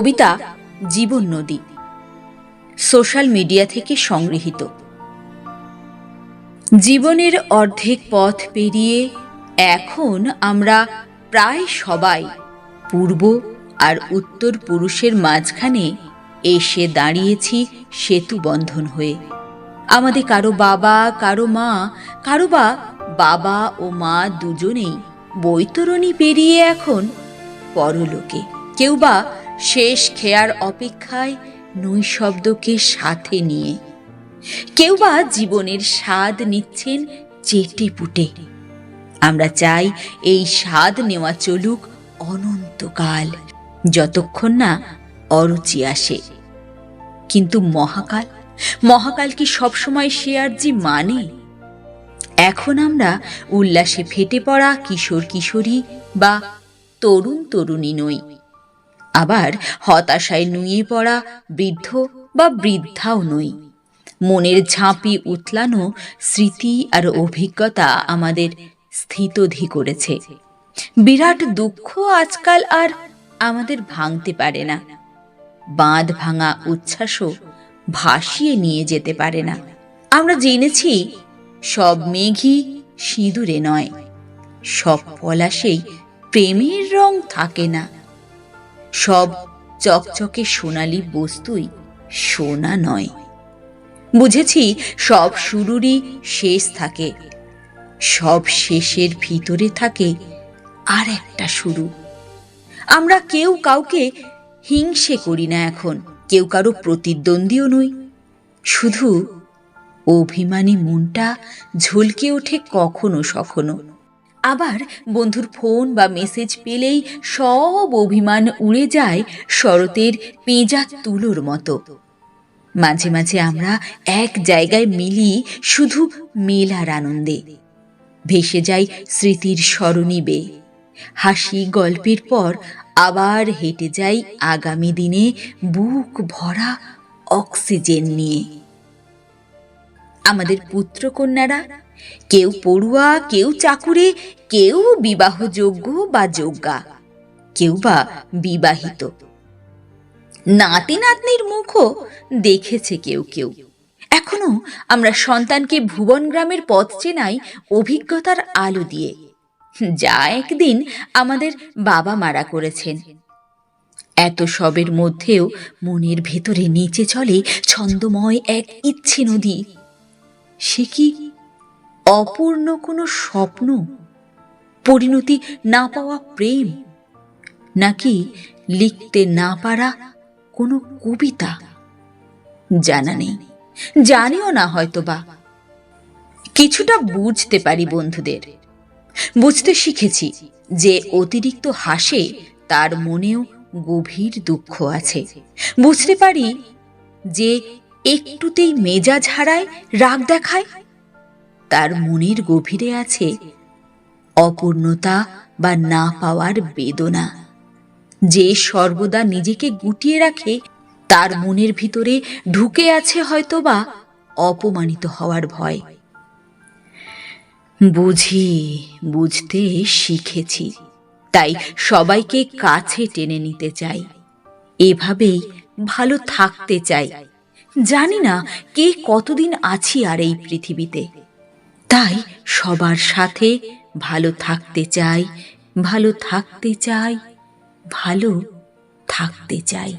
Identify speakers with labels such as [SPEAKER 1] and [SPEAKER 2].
[SPEAKER 1] কবিতা জীবন নদী, social media থেকে সংগৃহীত। জীবনের অর্ধেক পথ পেরিয়ে এখন আমরা প্রায় সবাই পূর্ব আর উত্তর পুরুষের মাঝখানে এসে দাঁড়িয়েছি সেতু বন্ধন হয়ে। আমাদের কারও বাবা, কারও মা, কারও বা বাবা ও মা দুজনেই বৈতরণী পেরিয়ে এখন পরলোকে। কেউ বা শেষ খেয়ার অপেক্ষায় নৈশব্দকে সাথে নিয়ে। কেউ বা জীবনের স্বাদ নিচ্ছেন চেটে পুটে। আমরা চাই এই স্বাদ নেওয়া চলুক অনন্তকাল, যতক্ষণ না অরুচি আসে। কিন্তু মহাকাল মহাকাল কি সবসময় সে আর যে মানে? এখন আমরা উল্লাসে ফেটে পড়া কিশোর কিশোরী বা তরুণ তরুণী নই। আবার হতাশায় নুয়ে পড়া বৃদ্ধ বা বৃদ্ধাও নই। মনের ঝাঁপি উতলানো স্মৃতি আর অভিজ্ঞতা আমাদের স্থিতধি করেছে। বিরাট দুঃখ আজকাল আর আমাদের ভাঙতে পারে না। বাঁধ ভাঙা উচ্ছ্বাসও ভাসিয়ে নিয়ে যেতে পারে না। আমরা জেনেছি, সব মেঘই সিঁদুরে নয়। সব পলাশেই প্রেমের রং থাকে না। সব চকচকে সোনালি বস্তুই সোনা নয়। বুঝেছি, সব শুরুরই শেষ থাকে। সব শেষের ভিতরে থাকে আর একটা শুরু। আমরা কেউ কাউকে হিংসে করি না এখন, কেউ কারও প্রতিদ্বন্দ্বীও নই। শুধু অভিমানী মনটা ঝলকে ওঠে কখনো সখনো। আবার বন্ধুর ফোন বা মেসেজ পেলেই সব অভিমান উড়ে যায় শরতের পেঁজা তুলোর মতো। মাঝে মাঝে আমরা এক জায়গায় মিলি শুধু মেলার আনন্দে। ভেসে যাই স্মৃতির স্মরণী বে। হাসি গল্পের পর আবার হেঁটে যাই আগামী দিনে বুক ভরা অক্সিজেন নিয়ে। আমাদের পুত্রকন্যারা, কেউ পড়ুয়া, কেউ চাকুরে, কেউ বিবাহযোগ্য বা যোগ্যা, কেউ বা বিবাহিত। নাতি নাতনির মুখও দেখেছে কেউ কেউ। এখনও আমরা সন্তানকে ভুবন গ্রামের পথ চেনাই অভিজ্ঞতার আলো দিয়ে। যা একদিন আমাদের বাবা মারা করেছেন। এত সবের মধ্যেও মনের ভেতরে নিচে চলে ছন্দময় এক ইচ্ছে নদী। সে কি অপূর্ণ কোনো স্বপ্ন? পরিণতি না পাওয়া প্রেম? নাকি লিখতে না পারা কোনো কবিতা? জানা নেই। জানিও না হয়তো বা কিছুটা বুঝতে পারি বন্ধুদের। বুঝতে শিখেছি যে অতিরিক্ত হাসে তার মনেও গভীর দুঃখ আছে। বুঝতে পারি যে একটুতেই মেজাজ হারায়, রাগ দেখায়। তার মনের গভীরে আছে অপূর্ণতা বা না পাওয়ার বেদনা। যে সর্বদা নিজেকে গুটিয়ে রাখে, তার মনের ভিতরে ঢুকে আছে হয়তোবা অপমানিত হওয়ার ভয়। বুঝি, বুঝতে শিখেছি, তাই সবাইকে কাছে টেনে নিতে চাই। এভাবেই ভালো থাকতে চাই। জানি না কে কতদিন আছি আর এই পৃথিবীতে। তাই সবার সাথে ভালো থাকতে চাই, ভালো থাকতে চাই, ভালো থাকতে চাই।